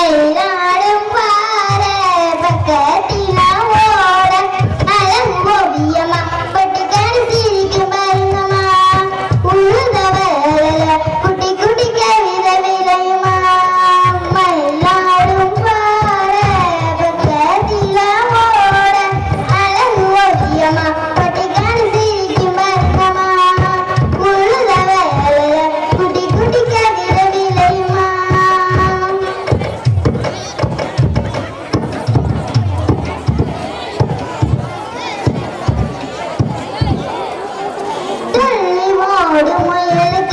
Oh! துள்ளி ஓடும் முயலுக்கு